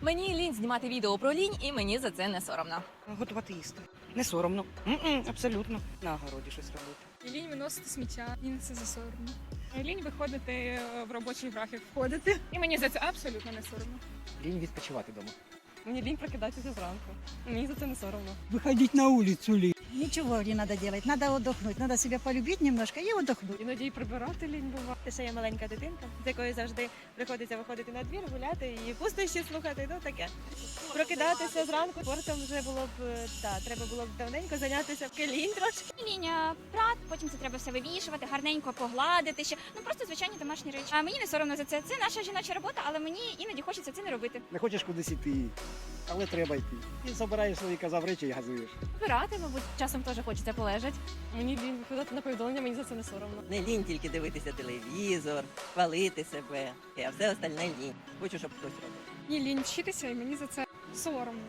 Мені лінь знімати відео про лінь, і мені за це не соромно. Готувати їсти. Не соромно. М-м, абсолютно. На огороді щось робити. Лінь виносити сміття, лінь це за соромно. Лінь виходити е, в робочий графік входити. І мені за це абсолютно не соромно. Лінь відпочивати вдома. Мені лінь прокидатися зранку. Мені за це не соромно. Виходіть на вулицю ли? Ничего не надо делать, надо отдохнуть, надо себя полюбить немножко и отдохнуть. Іноді і прибирати лінь буває. Ще є маленька дитинка, з якою завжди приходиться виходити на двір, гуляти і пустощі слухати. Ну таке. Прокидатися зранку спортом вже було б е, та треба було б давненько зайнятися в келінь трошки. Лінія прат, потім це треба все вивішувати, гарненько погладити ще. Ну просто звичайні домашні речі. А мені не соромно за це. Це наша жіноча робота, але мені іноді хочеться це не робити. Не хочеш кудись іти, але треба йти. І забираєш свої казав речі і газуєш. Збирати, мабуть, часом теж хочеться полежати. Мені лінь виходити на повідомлення, мені за це не соромно. Не лінь тільки дивитися телевізор, хвалити себе, а все остальне лінь. Хочу, щоб хтось робив. Ні, лінь вчитися, і мені за це соромно.